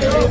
Gracias.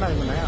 那是什么呀？